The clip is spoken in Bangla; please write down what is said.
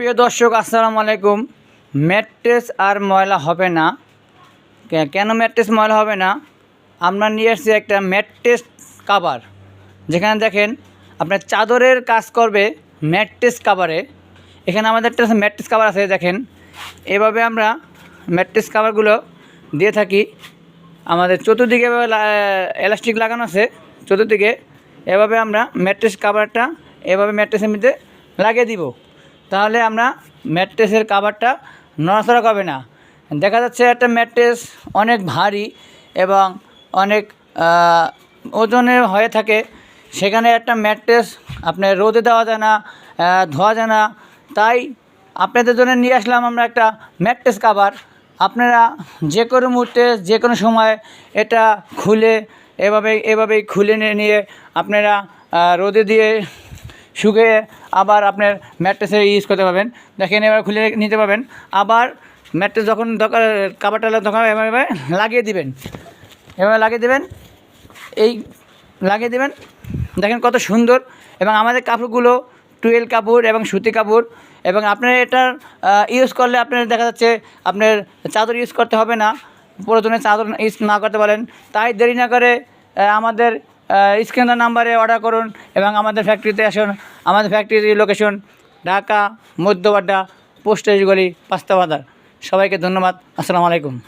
প্রিয় দর্শক, আসসালামু আলাইকুম। ম্যাট্রেস আর ময়লা হবে না। কেন ম্যাট্রেস ময়লা হবে না? আমরা নিয়ে এসেছি একটা ম্যাট্রেস কাভার যেখানে দেখেন, আপনার চাদরের কাজ করবে ম্যাট্রেস কাভারে এখানে আমাদের একটা ম্যাট্রেস কাভার আছে, দেখেন। এভাবে আমরা ম্যাট্রেস কাভারগুলো দিয়ে থাকি। আমাদের চতুর্দিকে এলাস্টিক লাগানো আছে, চতুর্দিকে। এভাবে আমরা ম্যাট্রেস কাভারটা এভাবে ম্যাট্রেসের মধ্যে লাগিয়ে দিব। তাহলে আমরা ম্যাট্রেসের কাভারটা নড়াচড়া করবে না। দেখা যাচ্ছে একটা ম্যাট্রেস অনেক ভারী এবং অনেক ওজনের হয়ে থাকে। সেখানে একটা ম্যাট্রেস আপনার রোদে দেওয়া যায় না ধোয়া যায় না। তাই আপনাদের জন্য নিয়ে আসলাম আমরা একটা ম্যাট্রেস কাভার আপনারা যে কোনো মুহূর্তে, যে কোনো সময় এটা খুলে, এভাবে, এভাবেই খুলে নিয়ে আপনারা রোদে দিয়ে শুকিয়ে আবার আপনার ম্যাট্রেসে ইউজ করতে পারবেন। দেখেন এবার খুলে নিতে পারবেন। আবার ম্যাট্রেস যখন দরকার কাবারটা তখন এভাবে লাগিয়ে দিবেন। এভাবে লাগিয়ে দেবেন। এই লাগিয়ে দেবেন। দেখেন কত সুন্দর। এবং আমাদের কাপড়গুলো টুয়েল কাপড় এবং সুতি কাপড়। এবং আপনার এটার ইউজ করলে আপনার দেখা যাচ্ছে আপনার চাদর ইউজ করতে হবে না। প্রয়োজনে চাদর ইউজ না করতে পারেন। তাই দেরি না করে আমাদের স্ক্যানার নাম্বারে অর্ডার করুন এবং আমাদের ফ্যাক্টরিতে আসুন। আমাদের ফ্যাক্টরির লোকেশন ঢাকা, মধ্যবাড্ডা, পোস্ট গলি পাস্তা বাজার। সবাইকে ধন্যবাদ। আসসালামু আলাইকুম।